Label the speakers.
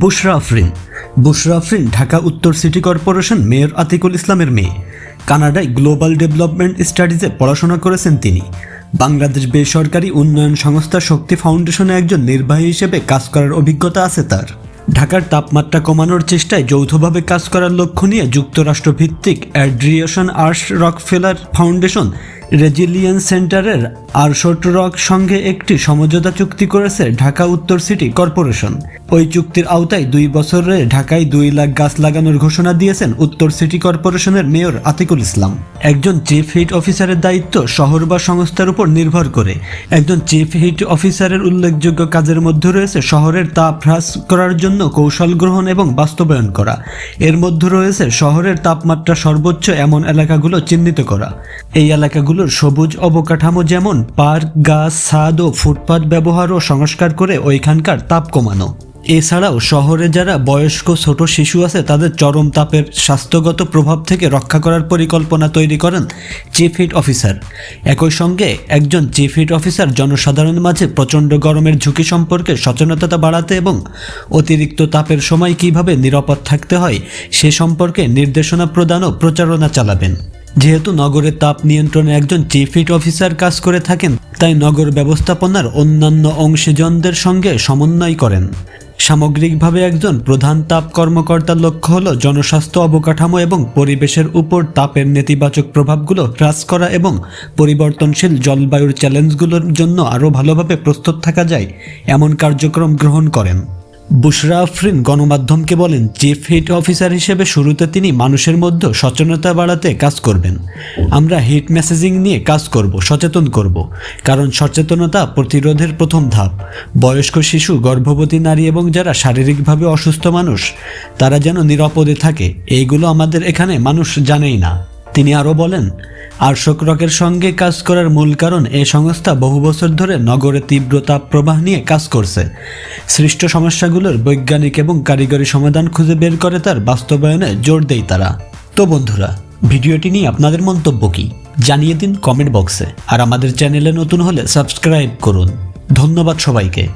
Speaker 1: বুশরা আফরিন। বুশরা আফরিন, ঢাকা উত্তর city corporation mayor Atikul ইসলামের মেয়ে। কানাডায় গ্লোবাল ডেভেলপমেন্ট স্টাডিজে পড়াশোনা করেছেন তিনি। বাংলাদেশ বেসরকারি উন্নয়ন সংস্থা শক্তি ফাউন্ডেশনে একজন নির্বাহী হিসেবে কাজ করার অভিজ্ঞতা আছে তার। ঢাকার তাপমাত্রা কমানোর চেষ্টায় যৌথভাবে কাজ করার লক্ষ্য নিয়ে যুক্তরাষ্ট্র ভিত্তিক অ্যাড্রিয়েশন আর্টস রকফেলার ফাউন্ডেশন রেজিলিয়েন্স সেন্টারের আরশোট রক সঙ্গে একটি সমঝোতা চুক্তি করেছে ঢাকা উত্তর সিটি কর্পোরেশন। ওই চুক্তির আওতায় দুই বছরে ঢাকায় দুই লাখ গাছ লাগানোর ঘোষণা দিয়েছেন উত্তর সিটি কর্পোরেশনের মেয়র আতিকুল ইসলাম। একজন চিফ হিট অফিসারের দায়িত্ব শহর বা সংস্থার উপর নির্ভর করে। একজন চিফ হিট অফিসারের উল্লেখযোগ্য কাজের মধ্যে রয়েছে শহরের তাপ হ্রাস করার জন্য কৌশল গ্রহণ এবং বাস্তবায়ন করা। এর মধ্যে রয়েছে শহরের তাপমাত্রা সর্বোচ্চ এমন এলাকাগুলো চিহ্নিত করা। এই এলাকাগুলোর সবুজ অবকাঠামো যেমন পার্ক, গাছ, ছাদ ও ফুটপাত ব্যবহার ও সংস্কার করে ওইখানকার তাপ কমানো। এছাড়াও শহরে যারা বয়স্ক ছোট শিশু আছে, তাদের চরম তাপের স্বাস্থ্যগত প্রভাব থেকে রক্ষা করার পরিকল্পনা তৈরি করেন চিফ হিট অফিসার। একই সঙ্গে একজন চিফ হিট অফিসার জনসাধারণের মাঝে প্রচণ্ড গরমের ঝুঁকি সম্পর্কে সচেতনতা বাড়াতে এবং অতিরিক্ত তাপের সময় কীভাবে নিরাপদ থাকতে হয়, সে সম্পর্কে নির্দেশনা প্রদান ও প্রচারণা চালাবেন। যেহেতু নগরের তাপ নিয়ন্ত্রণে একজন চিফ হিট অফিসার কাজ করে থাকেন, তাই নগর ব্যবস্থাপনার অন্যান্য অংশীজনদের সঙ্গে সমন্বয় করেন। সামগ্রিকভাবে একজন প্রধান তাপ কর্মকর্তার লক্ষ্য হল জনস্বাস্থ্য অবকাঠামো এবং পরিবেশের উপর তাপের নেতিবাচক প্রভাবগুলো হ্রাস করা এবং পরিবর্তনশীল জলবায়ুর চ্যালেঞ্জগুলোর জন্য আরও ভালোভাবে প্রস্তুত থাকা যায়, এমন কার্যক্রম গ্রহণ করেন। বুশরা আফরিন গণমাধ্যমকে বলেন চিফ হিট অফিসার হিসেবে শুরুতে তিনি মানুষের মধ্যে সচেতনতা বাড়াতে কাজ করবেন। আমরা হিট মেসেজিং নিয়ে কাজ করব, সচেতন করব। কারণ সচেতনতা প্রতিরোধের প্রথম ধাপ। বয়স্ক শিশু, গর্ভবতী নারী এবং যারা শারীরিকভাবে অসুস্থ মানুষ, তারা যেন নিরাপদে থাকে। এইগুলো আমাদের এখানে মানুষ জানেই না। তিনি আরও বলেন আর্শক রকের সঙ্গে কাজ করার মূল কারণ এই সংস্থা বহু বছর ধরে নগরে তীব্র তাপ প্রবাহ নিয়ে কাজ করছে। সৃষ্ট সমস্যাগুলোর বৈজ্ঞানিক এবং কারিগরি সমাধান খুঁজে বের করে তার বাস্তবায়নে জোর দেয় তারা। তো বন্ধুরা, ভিডিওটি নিয়ে আপনাদের মন্তব্য কি? জানিয়ে দিন কমেন্ট বক্সে। আর আমাদের চ্যানেলে নতুন হলে সাবস্ক্রাইব করুন। ধন্যবাদ সবাইকে।